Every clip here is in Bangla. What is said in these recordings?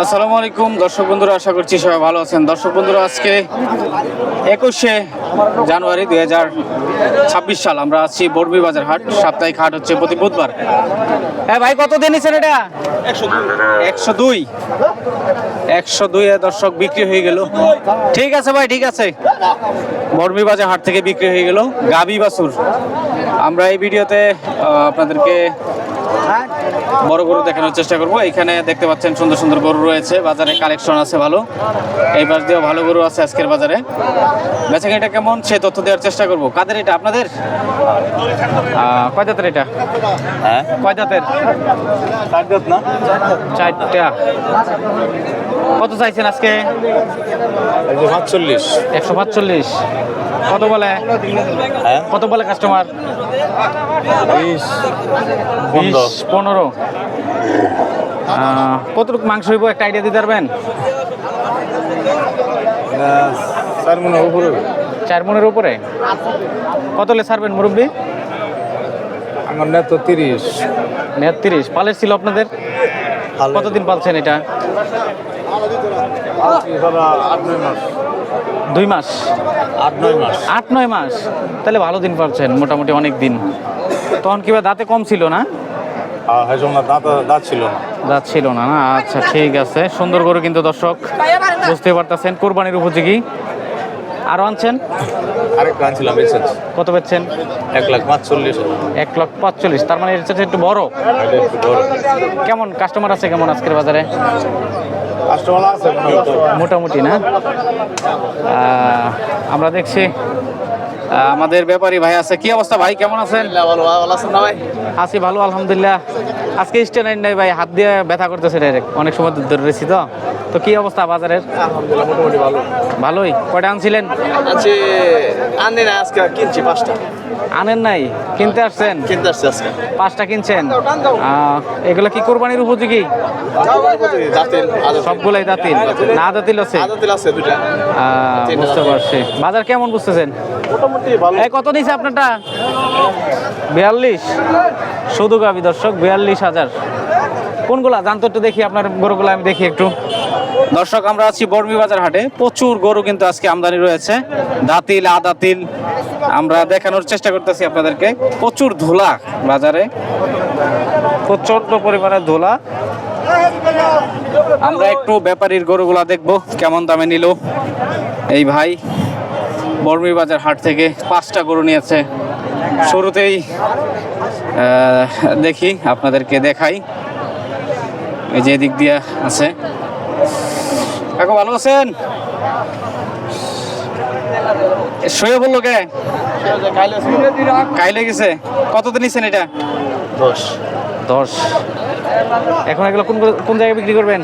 আসসালামু আলাইকুম, দর্শক বন্ধুরা, আশা করছি সবাই ভালো আছেন। দর্শক বন্ধুরা, আজকে একুশে জানুয়ারি দুই হাজার ছাব্বিশ সাল, আমরা আছি বর্মি বাজার হাট, সাপ্তাহিক হাট হচ্ছে প্রতি বুধবার। হ্যাঁ ভাই, কত দিন নিছেন এটা? একশো দুই। একশো দুই দর্শক বিক্রি হয়ে গেল। ঠিক আছে ভাই, ঠিক আছে। বর্মি বাজার হাট থেকে বিক্রি হয়ে গেল, গাবি বাসুর আমরা এই ভিডিওতে আপনাদেরকে বড় গরু দেখানোর চেষ্টা করব। এখানে দেখতে পাচ্ছেন সুন্দর সুন্দর গরু রয়েছে। বাজারে কালেকশন আছে ভালো। এই পাশ দিয়েও ভালো গরু আছে আজকের বাজারে। বেচাকে এটা কেমন? সে তথ্য দেওয়ার চেষ্টা করব। কাদের এটা? আপনাদের? কয় জাতের এটা? হ্যাঁ? কয় জাতের? চারটা। কত চাইছেন আজকে? একশো সাতচল্লিশ। একশো পাঁচচল্লিশ কত বলে? হ্যাঁ? কত বলে কাস্টমার বিশ বিশ পনেরো। কতটুকু মাংস হইব? একটা আইডিয়া দিতে পারবেন? চার মনে উপরে। চার মনের উপরে? কত লে ছাড়বেন মুরব্বী? আমার নেত তিরিশ। নেত তিরিশ। পালের ছিল আপনাদের? কতদিন পালছেন এটা? দুই মাস। আট নয় মাস। আট নয় মাস? তাহলে ভালো দিন পাচ্ছেন মোটামুটি অনেক দিন। তখন কিবা দাঁতে কম ছিল না? আর না দাঁত দাঁত ছিল না। দাঁত ছিল না না? আচ্ছা ঠিক আছে। সুন্দর গরু কিন্তু দর্শক বুঝতে পারতেছেন কোরবানির উপযোগী। আরও আনছেন? আরেক গান কত পেচ্ছেন এক লাখ পাঁচচল্লিশ এক লক্ষ পাঁচচল্লিশ তার মানে এর একটু বড়। এটা একটু বড়। কেমন কাস্টমার আছে কেমন আজকের বাজারে? মোটামুটি না। আমরা দেখছি আমাদের ব্যাপারী ভাই আছে। কি অবস্থা ভাই? কেমন আছেন? আছি ভালো আলহামদুলিল্লাহ। আজকে স্টেনাইন নাই ভাই হাত দিয়ে ব্যথা করতেছে ডাইরেক্ট অনেক সময় ধরে রয়েছি তো। তো কি অবস্থা বাজারের? আলহামদুলিল্লাহ মোটামুটি ভালো। ভালোই। কয়টা আনছিলেন? আছি আনি না আজকে কিনছি পাঁচটা। আনেন নাই? কিনতে আসছেন? কিনতে আসছি আজকে। পাঁচটা কিনছেন? এগুলো কি কোরবানির উপযোগী? সবগুলাই দাতিল? না দাতিল আছে? আদাতিল আছে দুইটা। বুঝতে পারছি। বাজার কেমন বুঝতেছেন? মোটামুটি ভালো। এই কত নিছে আপনারটা? বিয়াল্লিশ? শুধু গাবি দর্শক বিয়াল্লিশ হাজার। কোনগুলা? জানতো একটু দেখি আপনার গরুগুলো আমি দেখি একটু। দর্শক, আমরা আছি বর্মি বাজার হাটে। প্রচুর গরু কিন্তু আজকে আমদানি রয়েছে। দাতিল, আদাতিল, আমরা দেখানোর চেষ্টা করতেছি আপনাদেরকে। প্রচুর ধুলা বাজারে। প্রচণ্ড পরিমাণে ধুলা। আমরা একটু ব্যাপারীর গরুগুলা দেখব, কেমন দামে নিল। এই ভাই, বর্মি বাজার হাট থেকে পাঁচটা গরু নিয়েছে। শুরুতেই দেখি, আপনাদেরকে দেখাই। এই যে দিক দিয়ে আছে। কাকু ভালো আছেন? শুয়ে বলল কে? কাইলে গেছে। কত নিছেন এটা? দশ। দশ। এখন এগুলো কোন কোন জায়গায় বিক্রি করবেন?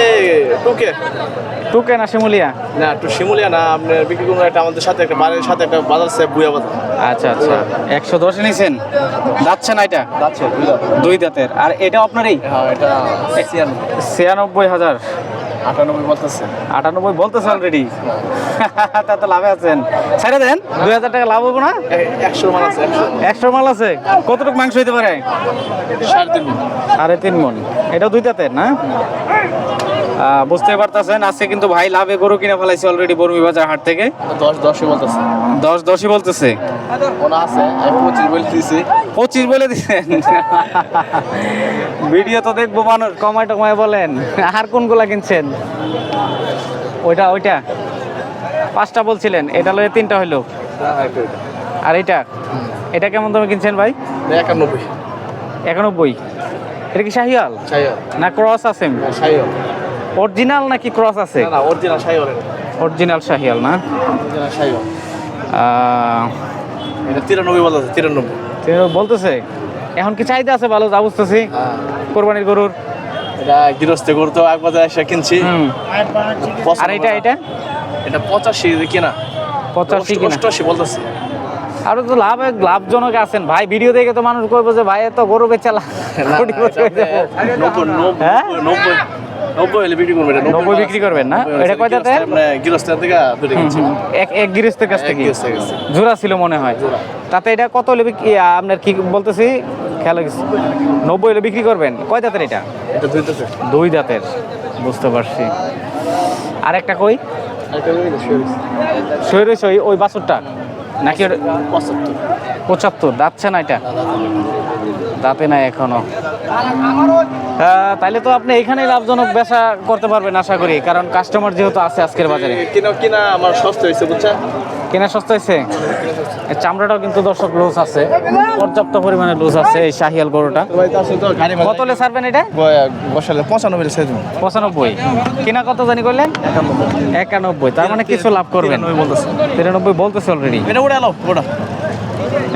এই টুকে। টুকে না শিমুলিয়া? না একটু শিমুলিয়া না আপনার বিক্রি করুন একটা আমাদের সাথে একটা বাড়ির সাথে একটা বাজার আছে বুয়া বাজার। আচ্ছা আচ্ছা। একশো দশে নিছেন? যাচ্ছে না এটা? যাচ্ছে দুই দাঁতের। আর এটা আপনারই? হ্যাঁ এটা ছিয়ানব্বই হাজার। আটানব্বই বলতেছে। আটানব্বই বলতেছে অলরেডি তা তো লাভে আছেন। ছেড়ে দেন দুই হাজার টাকা লাভ হব না? একশো মান আছে একশো মাল আছে? কতটুকু মাংস হইতে পারে? সাড়ে তিন মন এটাও দুই দাঁতের না? বুঝতে পারতেছেন আজকে কিন্তু ভাই লাভে গরু কিনে ফেলাইছে অলরেডি বর্মি বাজার হাট থেকে। দশ দশই বলতেছে। দশ দশই বলতেছে। ওনা আছে পঁচিশ বলে দিয়েছি পঁচিশ বলে দিচ্ছেন ভিডিও তো দেখব মানুষ কমায় টমায় বলেন। আর কোনগুলা কিনছেন? ওইটা ওইটা। পাঁচটা বলছিলেন এটা লয়ে তিনটা হইল। আর এটা? এটা কেমন দামে কিনছেন ভাই? একানব্বই। একানব্বই। এটা কি শাহিয়াল না ক্রস আছে? অরিজিনাল নাকি ক্রস আছে? অরিজিনাল শাহিয়াল না? সাইও আহ, এটা তিরানব্বই। বলতেছে বলতেছে এখন কি চাহিদা আছে ভালো? যা বুঝতেছি। কোরবানির গরুর। এটা গৃহস্থ করতে এক বাজার এসে কিনছি। আর এটা এটা? এটা পঁচাশি কিনা। পঁচাশি অষ্টআশি বলতেছে। আরও তো লাভ লাভজনক আছেন। ভাই ভিডিও দেখে তো মানুষ কইবো যে ভাই এত গরু বেচা লাভ কোটিপতি হয়ে যাব। নব্বই। হ্যাঁ? নব্বই নব্বই হলে বিক্রি করবেন এটা নব্বই বিক্রি করবেন না? এটা কয় জাতের? মানে গৃহস্থের থেকে দুটো কিনছি এক এক গৃহস্থের কাছ থেকে? জোড়া ছিল মনে হয়। তাতে এটা কত কি আপনার কি বলতেছি? খেয়াল গেছে নব্বই হলে বিক্রি করবেন। কয় দাঁতের এটা? এটা দুই দাঁতে দুই দাঁতের। বুঝতে পারছি। আর একটা কই? দাঁতে সই রয়েছে ওই ওই বাছুরটা। নাকি পঁচাত্তর? দাঁতছে না এটা? দাঁতে নাই এখনও। আহ, তাইলে তো আপনি এখানে লাভজনক বেচা করতে পারবেন আশা করি কারণ কাস্টমার যেহেতু আছে আজকের বাজারে। কিনা কিনা আমার সস্তা হয়েছে বুঝছেন? কেনা সস্তা হয়েছে চামড়াটাও কিন্তু দর্শক লুজ আছে। পর্যাপ্ত পরিমাণে লুজ আছে এই শাহিয়াল গরুটা। কত হলে ছাড়বেন এটা? বসালে পঁচানব্বই পঁচানব্বই। কিনা কত জানি করলেন? একানব্বই। তার মানে কিছু লাভ করবেন। তিরানব্বই বলতেছে। অলরেডি এটা উড়ে এলো ওটা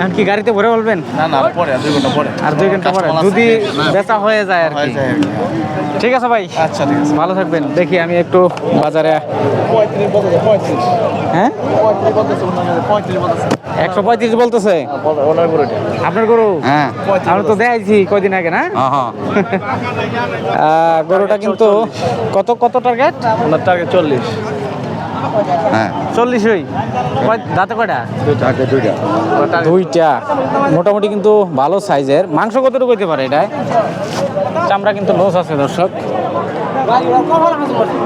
এখন কি গাড়িতে ভরে বলবেন? না না পরে দুই ঘণ্টা পরে। আর দুই ঘণ্টা পরে। যদি বেচা হয়ে যায় আর কি। ঠিক আছে ভাই। আচ্ছা ঠিক আছে। ভালো থাকবেন। দেখি আমি একটু বাজারে পঁয়ত্রিশ বলতেছে পঁয়ত্রিশ। হ্যাঁ? একশো পঁয়ত্রিশ বলতেছে? আপনার গরু? হ্যাঁ। আমি তো দেখাইছি কয়দিন আগে না? হ্যাঁ আহ, গরুটা কিন্তু কত কত টার্গেট টার্গেট চল্লিশ। হ্যাঁ। চল্লিশ কয়- দাঁতে কয়টা? দুইটা মোটামুটি কিন্তু ভালো সাইজের। মাংস কতটুকু হইতে পারে এটা? চামড়া কিন্তু লোস আছে দর্শক।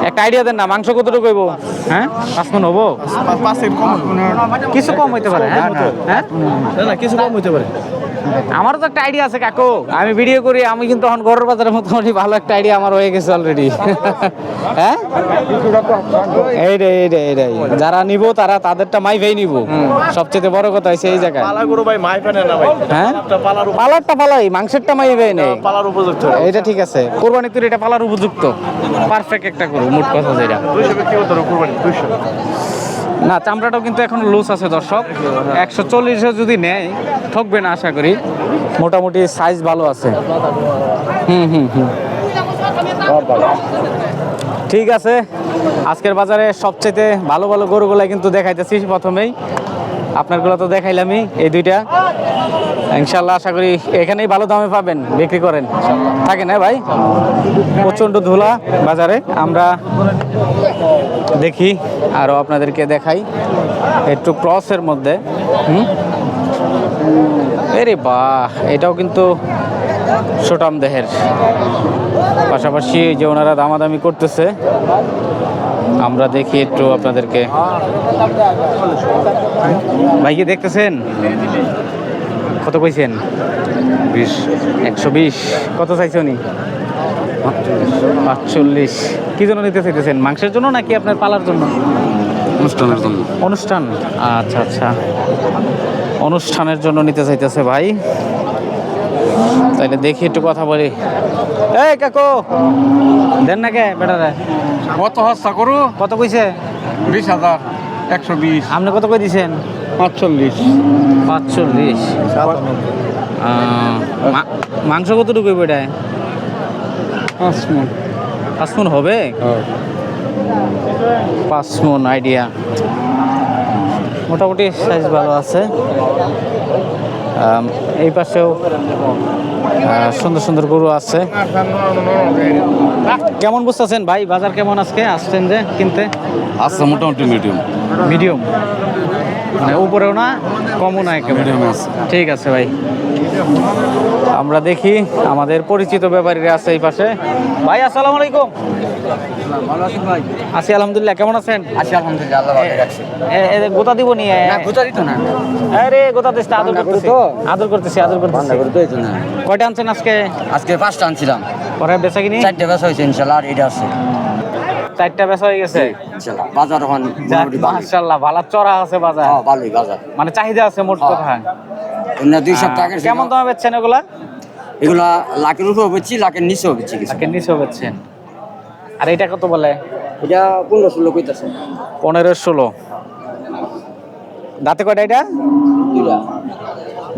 একটা আইডিয়া দেন না মাংস কতটুকু হইব? হ্যাঁ? পাঁচ মন হব পাঁচ সেকেন্ড কম কিছু কম হইতে পারে হ্যাঁ? হ্যাঁ? না না কিছু কম হইতে পারে। আমারও তো একটা আইডিয়া আছে কাকু। আমি ভিডিও করি আমি কিন্তু এখন ঘরের বাজারে মোটামুটি ভালো একটা আইডিয়া আমার হয়ে গেছে অলরেডি হ্যাঁ? এইটাই এইটাই এইটাই যারা নিব তারা তাদেরটা মাই ভাই নিব। সবচেয়ে বড় কথা হচ্ছে এই জায়গায়। হ্যাঁ? পালার পালারটা পালাই মাংসেরটা মাই ভাই নেই পালার উপযুক্ত। এটা ঠিক আছে। কোরবানি তুই এটা পালার উপযুক্ত। পারফেক্ট একটা করু মোট কথা যেটা। দুইশো বিক্রি করতে হবে দুইশো। না চামড়াটাও কিন্তু এখন লুজ আছে দর্শক। একশো চল্লিশে যদি নেয় ঠকবে না আশা করি। মোটামুটি সাইজ ভালো আছে। হুম হুম হুম। ঠিক আছে। আজকের বাজারে সবচেয়ে ভালো ভালো গরুগুলাই কিন্তু দেখাইতেছি প্রথমেই। আপনারগুলো তো দেখাইলামই এই দুইটা। ইনশাল্লাহ। আশা করি এখানেই ভালো দামে পাবেন, বিক্রি করেন। থাকে না ভাই? প্রচণ্ড ধুলা বাজারে। আমরা দেখি আরও আপনাদেরকে দেখাই। একটু ক্রসের মধ্যে। হুম? এরে বাহ, এটাও কিন্তু সুটাম দেহের। পাশাপাশি যে ওনারা দামাদামি করতেছে, আমরা দেখি একটু আপনাদেরকে। ভাই কি দেখতেছেন? কত কইছেন? বিশ। একশো বিশ। কত চাইছে উনি? পাঁচচল্লিশ। কি জন্য নিতে চাইতেছেন? মাংসের জন্য নাকি আপনার পালার জন্য? অনুষ্ঠানের জন্য। অনুষ্ঠান? আচ্ছা আচ্ছা। অনুষ্ঠানের জন্য নিতে চাইতেছে ভাই। তাইলে দেখি একটু কথা বলি। এই কাকু! দেন না কে বেটারে? কত হস্তা করু? কত কইছে? বিশ হাজার। একশো বিশ। আপনি কত করে দিয়েছেন পাঁচচল্লিশ। পাঁচচল্লিশ। মাংস কতটুকু এটায় পাঁচ মন পাঁচ মন হবে? পাঁচ মন আইডিয়া মোটামুটি সাইজ ভালো আছে। এই পাশেও সুন্দর সুন্দর গরু আছে। কেমন বুঝতেছেন ভাই? বাজার কেমন আজকে? আসছেন যে কিনতে? আচ্ছা মোটামুটি মিডিয়াম মিডিয়াম মানে উপরেও না কমও না ঠিক আছে ভাই। আমরা দেখি আমাদের পরিচিত ব্যাপারীরা আছে এই পাশে। ভাই আসসালামু আলাইকুম। আছি আলহামদুলিল্লাহ। কেমন আছেন? আছি আলহামদুলিল্লাহ আল্লাহ ভালো রাখছে। এ- এ- গোতা দিব নি গোটা দিত না। আরে গোতা দিস আদর করতেছি। আদর করতেছি আদর করতেছি। দিত না কয়টা আনছেন আজকে? আজকে পাঁচটা আনছিলাম। পরে বেচা কিনি? চারটে বেশ হয়েছে ইনশাল্লাহ আর এটা আছে। চারটা বেচা হয়ে গেছে? বাজার এখন মাশাআল্লাহ ভালো চড়া আছে বাজার। হ্যাঁ ভালোই বাজার। মানে চাহিদা আছে মোট হ্যাঁ। কথা। দুই সপ্তাহ আগে। কেমন দামে বেচছেন এগুলা? এগুলা লাখের উপরে বেচছি লাখের নিচেও বেচছি লাখের নিচেও বেচছেন। আর এটা কত বলে? এটা পনেরো ষোলো কইতাছে। পনেরো ষোলো। দাঁতে কয়টা এটা? দুইটা।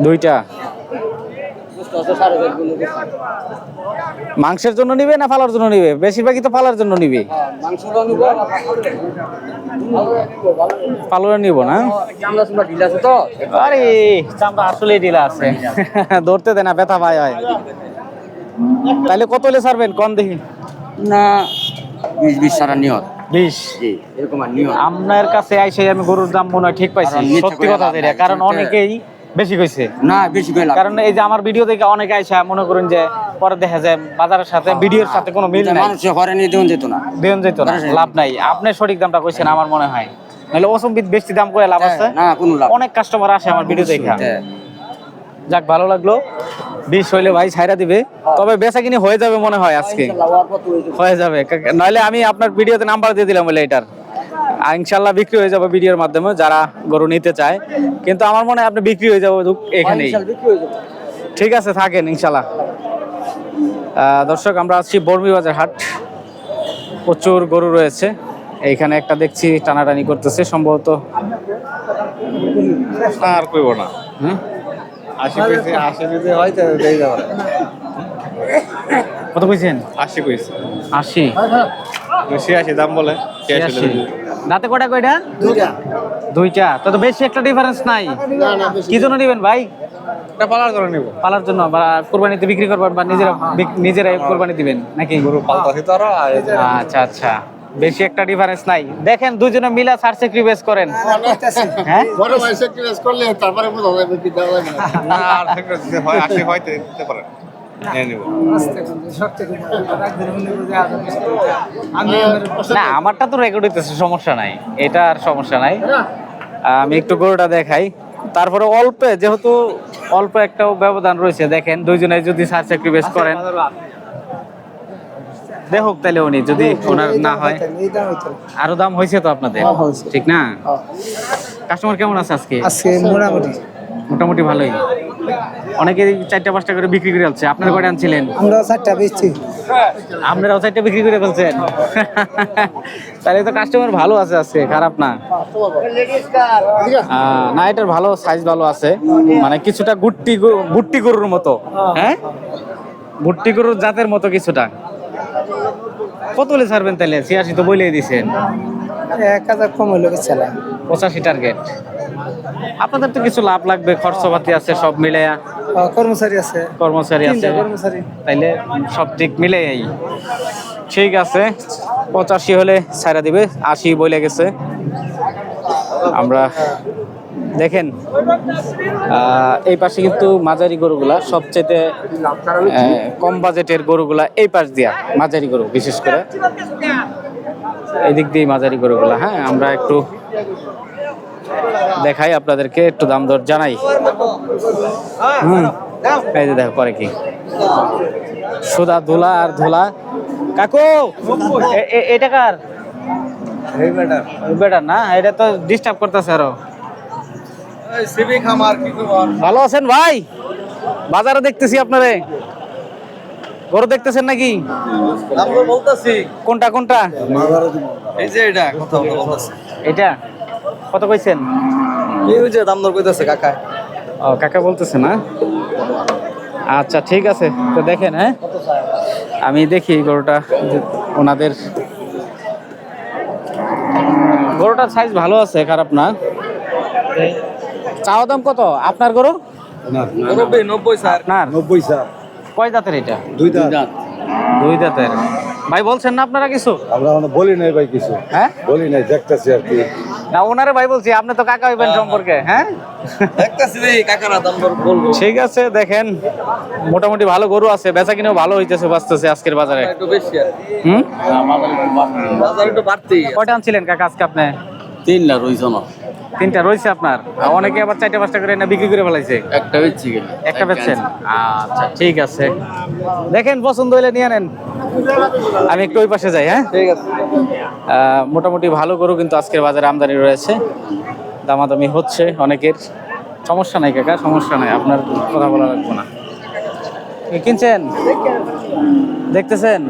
দুইটা। মাংসের জন্য নিবে না ফালার জন্য নিবে? বেশিরভাগই তো ফালার জন্য নিবে। পালুরা নিব না? আরে চামড়া আসলে ঢিলা আছে। ধরতে দে না ব্যথা পায় হয়। তাইলে কত হলে ছাড়বেন? কম দেখি। না বিশ বিশ সারা নিয়ত। বিশ? এরকম আপনার কাছে আইসে আমি গরুর দাম মনে হয় ঠিক পাইছি। সত্যি কথা কারণ অনেকেই বেশি কইছে? না বেশি করে লাভ কারণ এই যে আমার ভিডিও দেখে অনেকে আইসা মনে করেন যে পরে দেখা যায় বাজারের সাথে ভিডিওর সাথে কোনো মিল নাই। মানুষ ঘরে নিয়ে দেওয়া যেত না। দেন যেত না লাভ নাই। আপনি সঠিক দামটা কইছেন আমার মনে হয়। নাহলে অসম্বিত বেশি দাম করে লাভ আছে। না কোনো লাভ। অনেক কাস্টমার আসে আমার ভিডিও দেখা। হ্যাঁ। যাক ভালো লাগল। বিষ হইলে ভাই ছাইরা দিবে। তবে বেচা কিনি হয়ে যাবে মনে হয় আজকে। হয়ে যাবে। নইলে আমি আপনার ভিডিওতে নাম্বার দিয়ে দিলাম বলে এটার ইনশাল্লাহ বিক্রি হয়ে যাবে ভিডিওর মাধ্যমে যারা গরু নিতে চায়। কিন্তু আমার মনে হয় আপনি বিক্রি হয়ে যাবে এখানেই। ঠিক আছে থাকেন ইনশাল্লাহ দর্শক আমরা আছি বর্মি বাজার হাট। প্রচুর গরু রয়েছে। এইখানে একটা দেখছি টানাটানি করতেছে সম্ভবত আর কইব না। হয় কত কইছেন? আশি কইছে। আশি। বেশি আশি দাম বলে। দাঁতে কয়টা কয়টা? দুইটা। তো তো বেশি একটা ডিফারেন্স নাই। কি জন্য নেবেন ভাই? এটা পালার জন্য নিব। পালার জন্য বা কোরবানিতে বিক্রি করবেন বা নিজেরা বিক- নিজেরাই কোরবানি দিবেন নাকি? গরু পালতাছি তো আরও আর আচ্ছা আচ্ছা। বেশি একটা ডিফারেন্স নাই। দেখেন দুজনে মিলা সার স্যাক্রিফাইস করেন। হ্যাঁ? বড় ভাই স্যাক্রিফাইস করলে তারপরে বোঝা যাবে কি যাবে না। না আর হয় হয় দিতে পারে না। আমারটা তো রেকর্ড হইতেছে সমস্যা নাই। এটা আর সমস্যা নাই। আমি একটু গরুটা দেখাই। তারপরে অল্প যেহেতু অল্প একটা ব্যবধান রয়েছে দেখেন দুইজনে যদি সার স্যাক্রিফাইস করেন। দেখুক তাহলে উনি যদি ওনার না হয়। আরও দাম হয়েছে তো আপনাদের? ঠিক না? কাস্টমার কেমন আছে আজকে? আজকে মোটামুটি। মোটামুটি ভালোই। অনেকে চারটা পাঁচটা করে বিক্রি করে ফেলছে। আপনার কয়টা আনছিলেন? আমরা চারটা বেচছি। আপনারাও চারটা বিক্রি করে ফেলছেন? তাহলে তো কাস্টমার ভালো আছে আজকে খারাপ না? না এটার ভালো সাইজ ভালো আছে। মানে কিছুটা গুট্টি গুট্টি গরুর মতো। হ্যাঁ? গুট্টি গরুর জাতের মতো কিছুটা। কত হলে ছাড়বেন তাহলে? ছিয়াশি তো বলেই দিছেন। এক হাজার কম হইল বেচালা পঁচাশি টার্গেট আপনাদের তো কিছু লাভ লাগবে খরচপাতি আছে সব মিলে কর্মচারী আছে। কর্মচারী আছে। কর্মচারী। তাইলে সব দিক মিলে ঠিক আছে পঁচাশি হলে ছাড়া দিবে আশি বলে গেছে। আমরা দেখেন এই পাশে কিন্তু মাঝারি গরুগুলা সবচেয়ে কম বাজেটের গরুগুলা এই পাশ দিয়া মাঝারি গরু বিশেষ করে। এই দিক দিয়ে মাঝারি গরুগুলা হ্যাঁ আমরা একটু দেখাই আপনাদেরকে একটু দাম দর জানাই। হুম এই যে দেখো পরে কি? সুদা ধুলা আর ধুলা। কাকু এ- এ- এটা কার? বেটার না? এটা তো ডিস্টার্ব করতেছে আরও। সিবি খামার কি খবর? ভালো আছেন ভাই? বাজারে দেখতেছি আপনারে। গরু দেখতেছেন নাকি? কোনটা কোনটা? এই যে এটা কথা বলতে এটা? কত কইছেন? এই যে দাম দর কইতাছে কাকা ও কাকা বলতেছে না? আচ্ছা ঠিক আছে। তো দেখেন হ্যাঁ? আমি দেখি গরুটা ওনাদের গরুটার সাইজ ভালো আছে খারাপ না? চাওয়া দাম কত? আপনার গরু? নব্বই নব্বই স্যার। আপনার? নব্বই স্যার। কয় দাঁতের এটা? দুই দাঁত দুই দাঁতের ভাই বলছেন না আপনারা কিছু? আমরা মানে বলি নাই ভাই কিছু। হ্যাঁ? বলি নাই দেখতেছি আর কি। না ওনারে ভাই বলছি আপনি তো কাকা হইবেন সম্পর্কে হ্যাঁ? দর বলব। ঠিক আছে দেখেন মোটামুটি ভালো গরু আছে বেচা কিনেও ভালো হইতেছে বাঁচতেছে আজকের বাজারে। একটু বেশি আর হুম? বাজার একটু বাড়তি কয়টা আনছিলেন কাকা আজকে আপনি? তিন লাখ রইছে না। তিনটা রয়েছে আপনার? অনেকে আবার চারটা পাঁচটা করে না বিক্রি করে ফেলাইছে। একটা বেচছি একটা বেচছেন? আচ্ছা ঠিক আছে। দেখেন পছন্দ হইলে নিয়ে নেন। আমি একটু ওই পাশে যাই হ্যাঁ? ঠিক আছে। মোটামুটি ভালো গরু কিন্তু আজকের বাজারে আমদানি রয়েছে। দামাদামি হচ্ছে অনেকের। সমস্যা নাই কাকা সমস্যা নাই আপনার কথা বলা লাগবে না। কিনছেন? দেখতেছেন?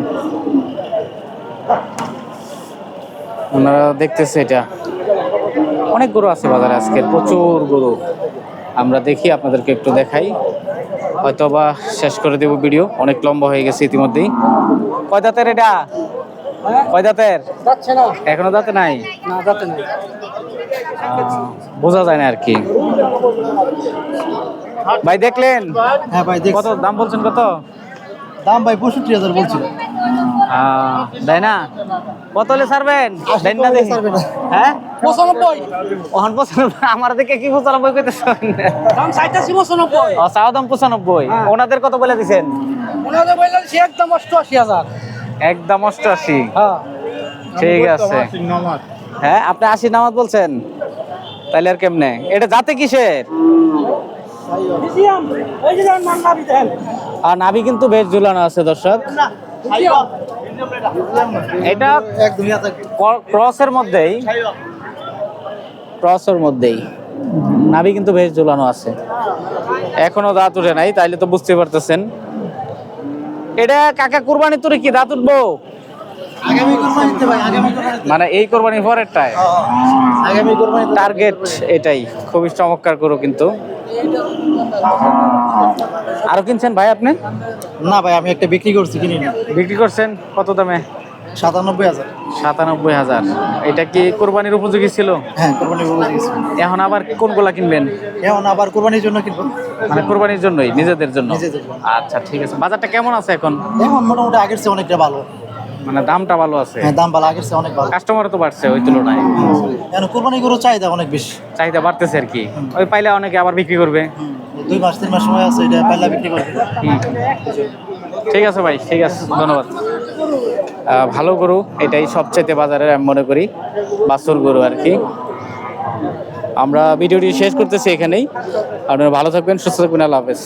ওনারা দেখতেছে এটা। অনেক গরু আছে বাজারে আজকের প্রচুর গরু। আমরা দেখি আপনাদেরকে একটু দেখাই। হয়তো বা শেষ করে দেব ভিডিও। অনেক লম্বা হয়ে গেছে ইতিমধ্যেই। কয় দাঁতের এটা? কয় দাঁতের? এখনও দাঁতে নাই? বোঝা যায় না আর কি। ভাই দেখলেন? হ্যাঁ ভাই কত? দাম বলছেন কত? দাম ভাই পঁয়ষট্টি হাজার বলছিল আহ, দেয় না? কত হলে ছাড়বেন? দেন না দেখি। হ্যাঁ? পঁচানব্বই। ওহন পঁচানব্বই আমার দিকে কি পঁচানব্বই দাম চাইতেছি পঁচানব্বই। ও দাম পঁচানব্বই। ওনাদের কত বলে দিছেন? ওনাদের সে একদম অষ্টআশি হাজার। একদম অষ্টআশি। হ্যাঁ। ঠিক আছে। হ্যাঁ আপনি আশি নামাজ বলছেন? তাহলে আর কেমনে? এটা যাতে কিসের? আর নাভি কিন্তু বেশ ঝুলানো আছে দর্শক। এটা ক্রসের মধ্যেই। ক্রসের মধ্যেই। নাভি কিন্তু বেশ ঝুলানো আছে। এখনও দাঁত উঠে নাই তাইলে তো বুঝতে পারতেছেন। এটা কাকা কুরবানি তোর কি? দাঁত উঠবো? আগামী কোরবানিতে ভাই আগামী কোরবানিতে মানে এই কোরবানি পরেরটায়? আগামী টার্গেট এটাই। খুবই চমৎকার করো কিন্তু। আরও কিনছেন ভাই আপনি? না ভাই আমি একটা বিক্রি করছি কিনি না। বিক্রি করছেন? কত দামে? সাতানব্বই হাজার। সাতানব্বই হাজার। এটা কি কোরবানির উপযোগী ছিল? হ্যাঁ কোরবানির উপরে গেছি এখন আবার কোনগুলা কিনবেন? এখন আবার কোরবানির জন্য কিনবো। মানে কোরবানির জন্যই নিজেদের জন্য। আচ্ছা ঠিক আছে। বাজারটা কেমন আছে এখন? এখন মোটামুটি আগের চেয়ে অনেকটা ভালো। মানে দামটা ভালো আছে। হ্যাঁ দাম ভালো আগের চেয়ে অনেক ভালো। কাস্টমার তো বাড়ছে ওই তুলনায়। এখন কোরবানি গরুর চাহিদা অনেক বেশি। চাহিদা বাড়তেছে আর কি। ওই পাইলে অনেকে আবার বিক্রি করবে। দুই মাস তিন মাস সময় আছে এটা পাল্লা বিক্রি করবে। ঠিক আছে ভাই ঠিক আছে ধন্যবাদ। ভালো গরু এটাই সবচাইতে বাজারে আমি মনে করি বাছুর গরু আর কি। আমরা ভিডিওটি শেষ করতেছি এখানেই। আপনারা ভালো থাকবেন সুস্থ থাকবেন আল্লাহ হাফেজ।